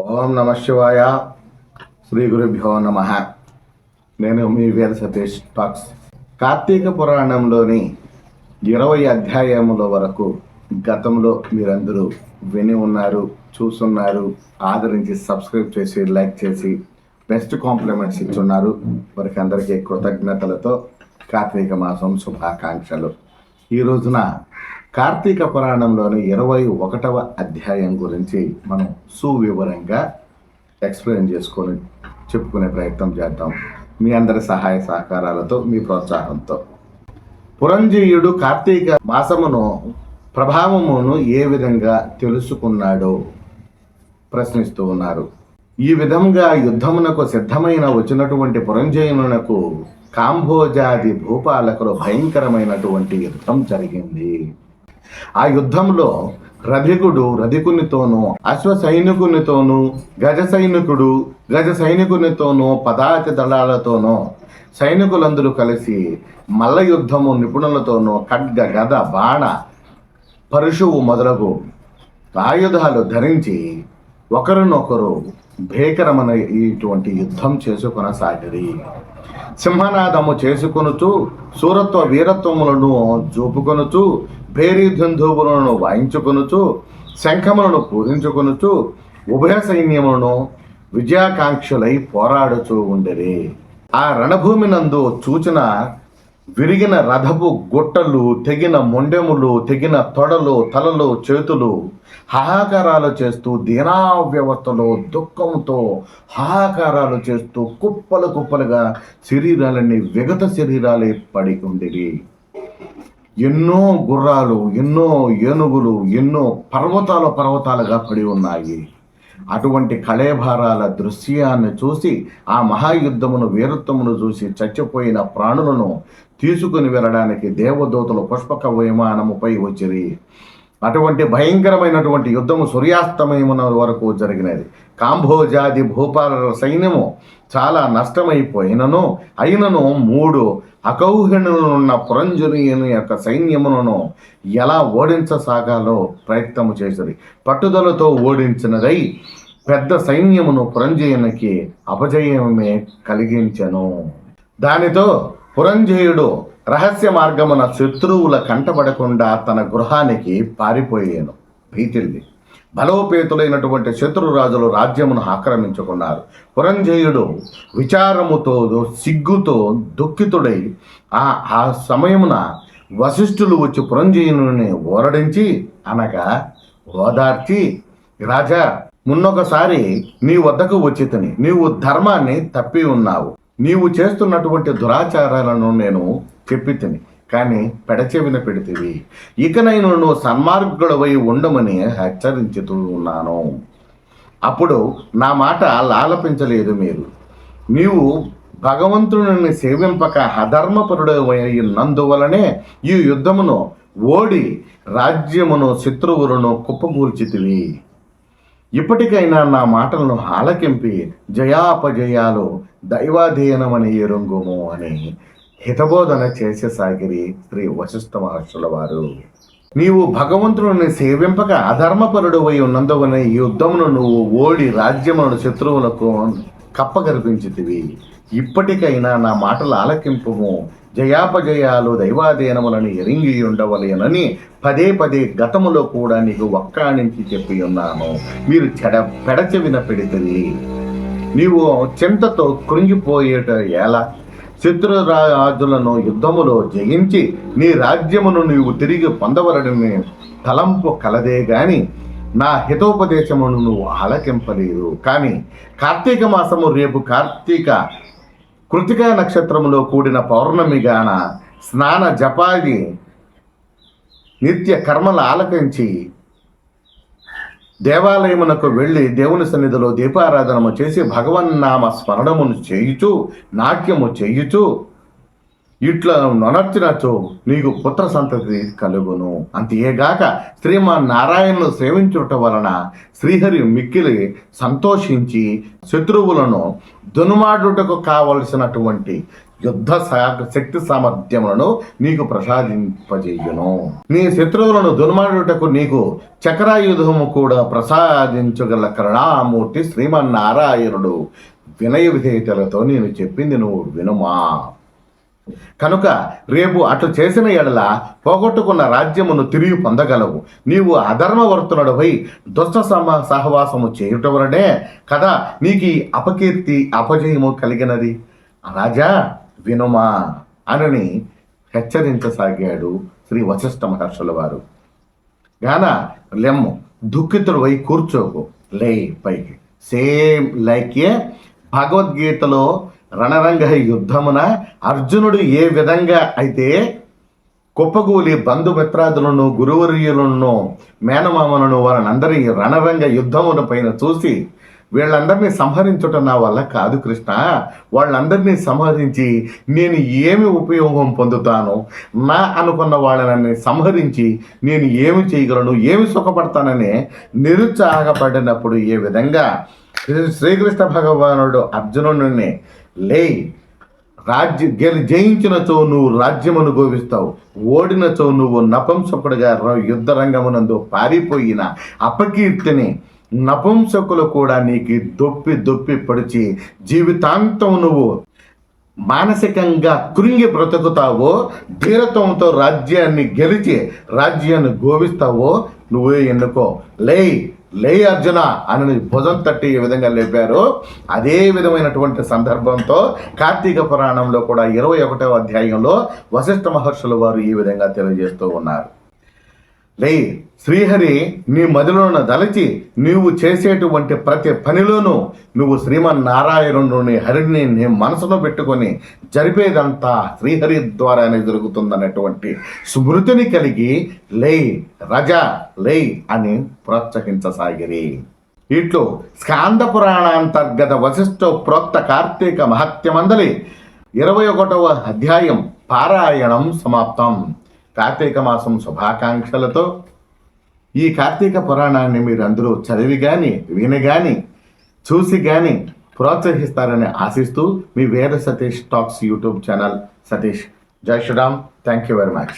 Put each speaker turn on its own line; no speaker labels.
ఓం నమ శివాయ. శ్రీ గురుభ్యో నమ. నేను మీ వేద సతీష్ టాక్స్. కార్తీక పురాణంలోని ఇరవై అధ్యాయముల వరకు గతంలో మీరందరూ విని ఉన్నారు చూస్తున్నారు ఆదరించి సబ్స్క్రైబ్ చేసి లైక్ చేసి బెస్ట్ కాంప్లిమెంట్స్ ఇచ్చున్నారు. వారికి అందరికీ కృతజ్ఞతలతో కార్తీక మాసం శుభాకాంక్షలు. ఈ రోజున కార్తీక పురాణంలోని ఇరవై ఒకటవ అధ్యాయం గురించి మనం సువివరంగా ఎక్స్ప్లెయిన్ చేసుకొని చెప్పుకునే ప్రయత్నం చేద్దాం. మీ అందరి సహాయ సహకారాలతో మీ ప్రోత్సాహంతో. పురంజీయుడు కార్తీక మాసమును ప్రభావమును ఏ విధంగా తెలుసుకున్నాడో ప్రశ్నిస్తూ ఉన్నారు. ఈ విధంగా యుద్ధమునకు సిద్ధమైన వచ్చినటువంటి పురంజయునకు కాంభోజాది భూపాలకులు భయంకరమైనటువంటి యుద్ధం జరిగింది. ఆ యుద్ధంలో రధికుడు రధికునితోనూ అశ్వ సైనికునితోనూ గజ సైనికుడు గజ సైనికునితోనూ పదాతి దళాలతోనూ సైనికులందరూ కలిసి మల్ల యుద్ధము నిపుణులతోనూ ఖడ్గ గద బాణ పరుశువు మొదలగు ఆయుధాలు ధరించి ఒకరినొకరు భీకరమైన ఇటువంటి యుద్ధం చేసుకొనసాగిరి సింహనాదము చేసుకొనుచు సూరత్వ వీరత్వములను చూపుకొనుచు భేరీ దుందువులను వాయించుకొనుచు శంఖములను పూజించుకొనుచు ఉభయ సైన్యములను విజయాకాంక్షలై పోరాడుచూ ఉండేది ఆ రణభూమి నందు చూచిన విరిగిన రథపు గుట్టలు తెగిన మొండెములు తెగిన తొడలు తలలు చేతులు హాహాకారాలు చేస్తూ దీనా వ్యవస్థలో దుఃఖంతో హాహాకారాలు చేస్తూ కుప్పలు కుప్పలుగా శరీరాలన్నీ విగత శరీరాలే పడి ఉండేవి. ఎన్నో గుర్రాలు ఎన్నో ఏనుగులు ఎన్నో పర్వతాలు పర్వతాలుగా పడి ఉన్నాయి. అటువంటి కళేభారాల దృశ్యాన్ని చూసి ఆ మహాయుద్ధమును వీరత్వమును చూసి చచ్చిపోయిన ప్రాణులను తీసుకుని వెళ్ళడానికి దేవదూతలు పుష్పక విమానముపై వచ్చిరి. అటువంటి భయంకరమైనటువంటి యుద్ధము సూర్యాస్తమయమున వరకు జరిగినది. కాంభోజాది భూపాల సైన్యము చాలా నష్టమైపోయినను అయినను మూడు అకౌహిణులున్న పురంజనీయుని యొక్క సైన్యములను ఎలా ఓడించసాగాలో ప్రయత్నము చేసింది పట్టుదలతో ఓడించినదై పెద్ద సైన్యమును పురంజయునికి అపజయమే కలిగించెను. దానితో పురంజయుడు రహస్య మార్గమున శత్రువుల కంటపడకుండా తన గృహానికి పారిపోయాను. భీతిల్లి. బలోపేతులైనటువంటి శత్రురాజులు రాజ్యమును ఆక్రమించుకున్నారు. పురంజయుడు విచారముతో సిగ్గుతో దుఃఖితుడై ఆ ఆ సమయమున వశిష్ఠులు వచ్చి పురంజయుని ఓరడించి అనగా ఓదార్చి రాజా మున్నొకసారి నీ వద్దకు వచ్చి తిని నీవు ధర్మాన్ని తప్పి ఉన్నావు. నీవు చేస్తున్నటువంటి దురాచారాలను నేను చెప్పితిని. కానీ పెడచెవిన పెడితివి. ఇకనైనా నువ్వు సన్మార్గుడవై ఉండమని హెచ్చరించుతూ ఉన్నాను అప్పుడు నా మాట లాలపించలేదు మీరు. నీవు భగవంతుని సేవింపక అధర్మపరుడైనందువలనే ఈ యుద్ధమును ఓడి రాజ్యమును శత్రువులను కుప్పగూల్చితివి ఇప్పటికైనా నా మాటలను ఆలకింపి జయాపజయాలు దైవాధీనమని ఎరుంగుము అని హితబోధన చేసేసాగిరి శ్రీ వశిష్ఠ మహర్షుల వారు. నీవు భగవంతుని సేవింపక అధర్మపరుడు అయి ఉన్నందువలన ఈ యుద్ధమును నువ్వు ఓడి రాజ్యమును శత్రువులకు కప్పగర్పించితివి ఇప్పటికైనా నా మాటలు ఆలకింపుము. జయాపజయాలు దైవాధీనములను ఎరింగి ఉండవలేనని పదే పదే గతములో కూడా నీకు ఒక్కాణించి చెప్పి ఉన్నాను. మీరు చెడ పెడచెవిన పెడితే నీవు చింతతో కృంగిపోయేట ఎలా? శత్రురాజులను యుద్ధములో జయించి నీ రాజ్యమును నీవు తిరిగి పొందవలడని తలంపు కలదే గాని నా హితోపదేశమును నువ్వు ఆలకింపలేదు. కానీ కార్తీక మాసము రేపు కార్తీక కృతిక నక్షత్రములో కూడిన పౌర్ణమిగాన స్నాన జపాది నిత్య కర్మలు ఆలకించి దేవాలయమునకు వెళ్ళి దేవుని సన్నిధిలో దీపారాధనము చేసి భగవన్నామ స్మరణమును చేయుచు నాట్యము చేయుచు ఇట్లా నొనర్చినచో నీకు పుత్ర సంతతి కలుగును. అంతేగాక శ్రీమాన్ నారాయణను సేవించుట వలన శ్రీహరి మిక్కిలి సంతోషించి శత్రువులను దునుమాడుటకు కావలసినటువంటి యుద్ధ సా- శక్తి సామర్థ్యములను నీకు ప్రసాదింపజేయును. నీ శత్రువులను దుర్మాడుటకు నీకు చక్రాయుధము కూడా ప్రసాదించగల కరుణామూర్తి శ్రీమన్నారాయణుడు. వినయ విధేయతలతో నేను చెప్పింది నువ్వు వినుమా. కనుక రేపు అట్లు చేసిన ఎడల పోగొట్టుకున్న రాజ్యమును తిరిగి పొందగలవు. నీవు అధర్మవర్తనుడపై దుష్ట సమ సహవాసము చేయుట వలనే కదా నీకు ఈ అపకీర్తి అపజయము కలిగినది? రాజా వినుమా అనని హెచ్చరించసాగాడు శ్రీ వశిష్ఠ మహర్షుల వారు. గాన లెమ్ము దుఃఖితుడు వై కూర్చోకు. లే పైకి. సేమ్ లైక్ ఏ భగవద్గీతలో రణరంగ యుద్ధమున అర్జునుడు ఏ విధంగా అయితే కుప్పగూలి బంధుమిత్రాదులను గురువర్యులను మేనమామలను వారినందరి రణరంగ యుద్ధమున పైన చూసి వీళ్ళందరినీ సంహరించుట నా వల్ల కాదు కృష్ణ. వాళ్ళందరినీ సంహరించి నేను ఏమి ఉపయోగం పొందుతాను? నా అనుకున్న వాళ్ళని సంహరించి నేను ఏమి చేయగలను? ఏమి సుఖపడతానని నిరుత్సాహపడినప్పుడు ఏ విధంగా? శ్రీకృష్ణ భగవానుడు అర్జునుడిని లే రాజ్య గెలి జయించినచో నువ్వు రాజ్యమును గోవిస్తావు ఓడినచో నువ్వు నపంసకుడిగా యుద్ధ రంగమునందు పారిపోయిన అపకీర్తిని నపుంసకులు కూడా నీకు దొప్పి దొప్పి పడిచి జీవితాంతం నువ్వు మానసికంగా కృంగి బ్రతుకుతావో ధీరత్వంతో రాజ్యాన్ని గెలిచి రాజ్యాన్ని గోవిస్తావో నువ్వే ఎన్నుకో. లే లే అర్జున అని భుజం తట్టి ఈ విధంగా లేపారు. అదే విధమైనటువంటి సందర్భంతో కార్తీక పురాణంలో కూడా ఇరవై ఒకటవ అధ్యాయంలో వశిష్ఠ మహర్షుల వారు ఈ విధంగా తెలియజేస్తూ ఉన్నారు. లే శ్రీహరి నీ మదిలోన దలచి నీవు చేసేటువంటి ప్రతి పనిలోనూ నువ్వు శ్రీమన్నారాయణుని హరిని నీ మనసులో పెట్టుకొని జరిపేదంతా శ్రీహరి ద్వారానే జరుగుతుందన్నటువంటి స్మృతిని కలిగి లే రజ లే అని ప్రోత్సహించసాగిరి. ఇట్లు స్కాంద పురాణాంతర్గత వశిష్ఠ ప్రోక్త కార్తీక మహత్యమందలి ఇరవై ఒకటవ అధ్యాయం పారాయణం సమాప్తం. కార్తీక మాసం శుభాకాంక్షలతో ఈ కార్తీక పురాణాన్ని మీరు అందరూ చదివి కానీ విని కానీ చూసి కానీ ప్రోత్సహిస్తారని ఆశిస్తూ మీ Veda Satish talks YouTube channel Satish. Jai Sriram. Thank you very much.